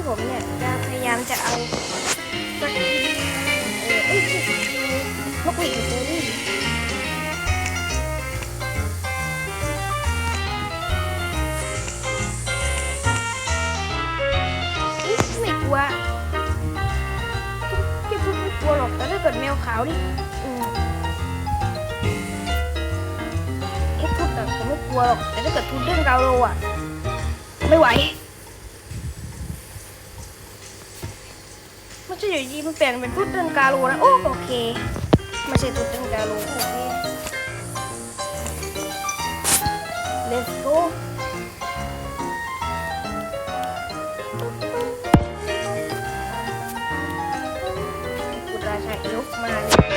ที่ผมเนี่ยจะพยายามจะเอาสักเออเอ้ยนกหวีดเจอรี่ไม่กลัวพี่พูดไม่กลัวหรอกแต่ถ้าเกิดแมวขาวนี่อืมเอ็กพูดแต่ผมไม่กลัวหรอกแต่ถ้าเกิดพูดเรื่องเกาโลอะ ไม่ไหว ไม่ใช่ อยู่ดีมันเปลี่ยนเป็นพูดเรื่องกาโลนะ โอ้โอเคไม่ใช่พูดเรื่องกาโลโอเค let's go คุณราชาเอลมาเลย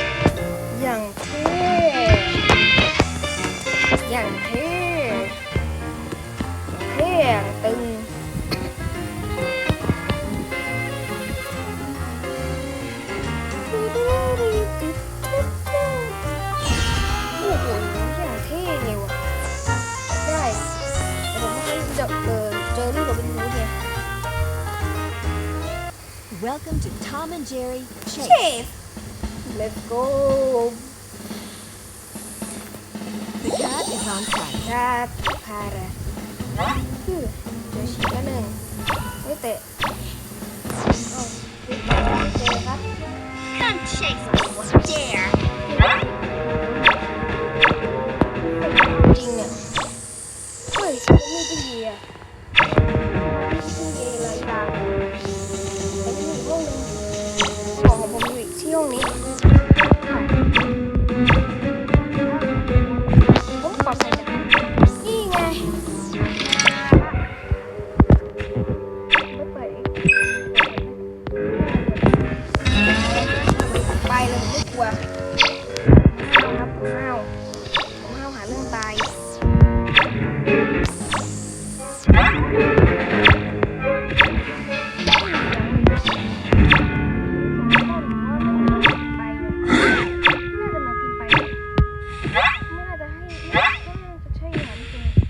อย่างเท่อย่างเท่เท่อย่างตึง Welcome to Tom and Jerry เช Chase. ฟ let's go The cat is on site. ชาติพาระ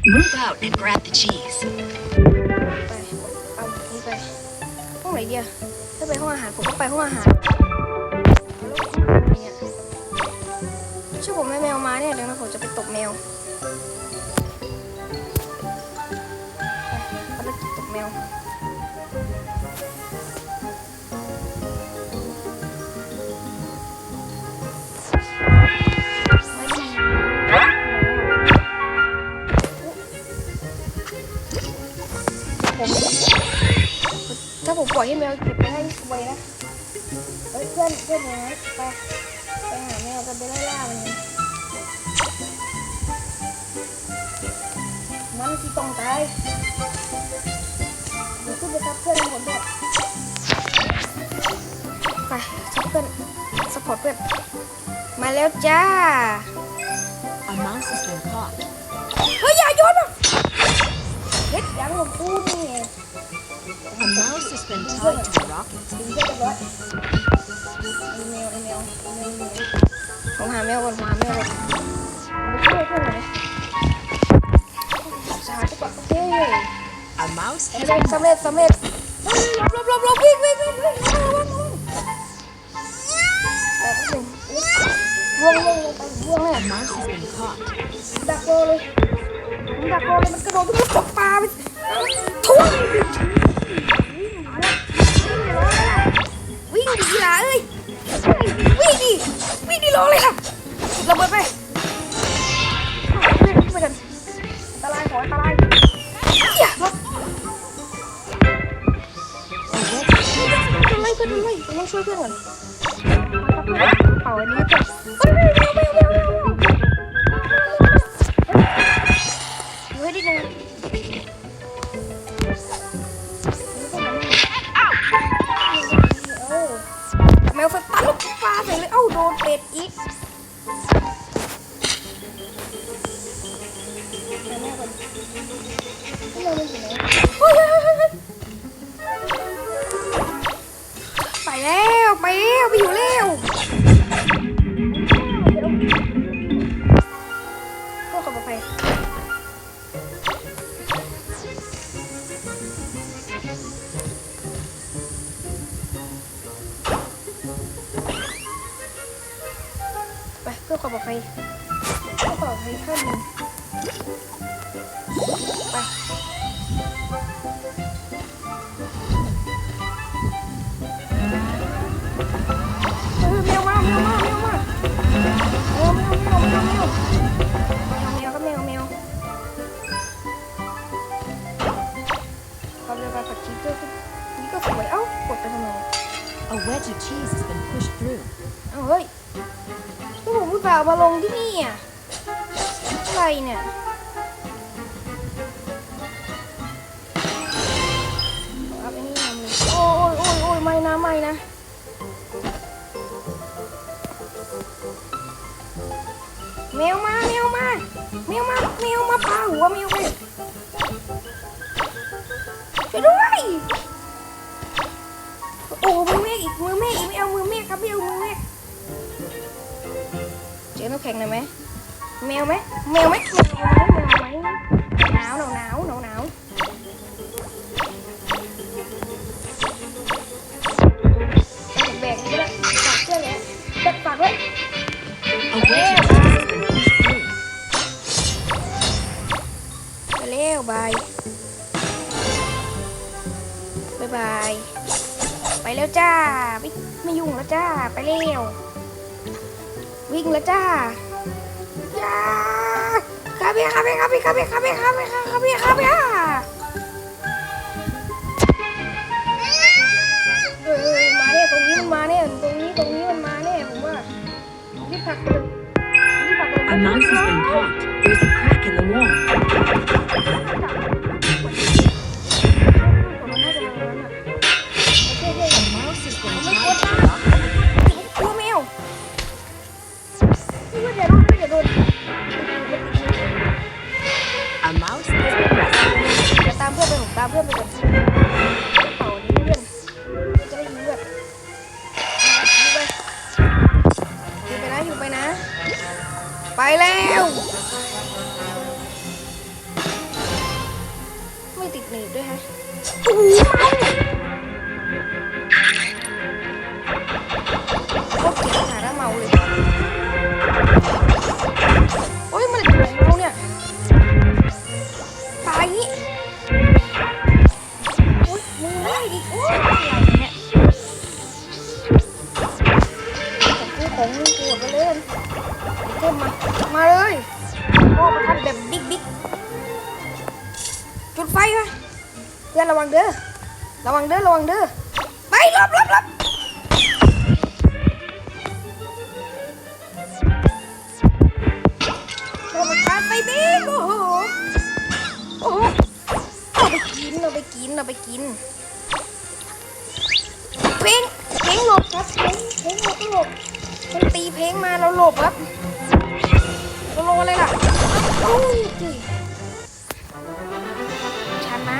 Move out and grab the cheese. ไปเอานี่ไปห้องไหนเดียวถ้าไปห้องอาหารผมก็ไปห้องอาหารช่วยผมแม่แมวมาเนี่ยเดี๋ยวนะผมจะไปตบแมว ปล่อยให้แมวเก็บไปให้ไวนะเฮ้ยเพื่อนเพื่อนนั้นไปไปหาแมวกันไปไล่ล่ามันกันมันสิต้องตายเดี๋ยวขึ้นไปทับเพื่อนของผมด้วยไปทับเพื่อนสปอร์ตเพื่อนมาแล้วจ้า A mouse has been caught. เฮ้ยอย่าโยนอะ ยังของกูนี่ไง A mouse has been tied to a rocket. ดึงเรียบร้อยไอแมวไอแมวไอแมวอยู่ไหนผมหาแมวก่อนผมหาแมวเลยไปช่วยเพื่อนหน่อยสาธุก่อนโอเค A mouse สำ has เร็จ been สำเร็จสำเร็จเฮ้ยหลบหลบหลบหลบวิ่งวิ่งวิ่งวิ่งระวังระวังแต่ก็ถึงล่วงล่วงลงไปล่วงเลย A mouse has been caught. ดักโลเลย ผมดักโลเลยมันกระโดดทุบตกปลาไปทุ่งวิ่งดีล่ะเอ้ยวิ่งดิวิ่งดิรอเลยค่ะระเบิดไปวิ่งไปกันตรายขอตรายอย่ารับ A red เพื่อนไล่เพื่อนไมต้องช่วยเพื่อนก่อนเป่าอันนี้ก่อน โดนเป็ดอีก อกไปเพิ่งไปเมียวมาเมียวมาเมียวมาเมียวเมียวเมียวเมียวเมียวเมียวก็เมียวเมียวทำเร็วไปปัดชิ้นเพื่อนี่สวยเอ้ากดไปทำไม A wedge เฮ้ยก็ผมอุตส่ามาลงที่นี่อะ อะไรเนี่ย เอาไอ้นี่มาเลยโอ้ยโอ้ยโอ้ยไม่นะไม่นะแมวมาแมวมาแมวมาแมวมาพาหัวแมวไปช่วยด้วยโอ้มือเมฆอีกมือเมฆอีกไม่เอามือเมฆครับไม่เอามือเมฆเจอน้ำแข็งหน่อยไหม แมวไหมแมวไหมแมวไหมแมวไหมหนาวหนาวหนาวหนาวหนาวแบกก็ได้ฝากเสื้อเลยเด็ดฝากไว้ A wedge of cheese has been pushed through. ไปเร็วบายบายบายไปแล้วจ้าไม่ไม่ยุ่งแล้วจ้าไปเร็ววิ่งแล้วจ้า จ้าเบียคาเบียคาเบียคาเบียคาเบียคาเบียคาเบียคาเบียเออมาเนี่ยตรงนี้มันมาเนี่ยตรงนี้ตรงนี้มันมาเนี่ยผมว่ารีบผลักเลยที่ผักเลย A mouse has been caught. There's a crack in the wall. นะอยู่ไปนะ ไปแล้ว ไม่ติดหนีบด้วยฮะโอ้โหเมาโคตรเสียง ไปเพื่อนระวังเด้อระวังเด้อระวังเด้อไปหลบหลบหลบโอ้ประทัดไปบิ๊กโอ้โหโอ้โหเอาไปกินเอาไปกินเอาไปกินเพลงเพลงหลบครับเพลงเพลงหลบก็หลบมันตีเพลงมาเราหลบครับเราลงอะไรล่ะโอ้ย ชนะ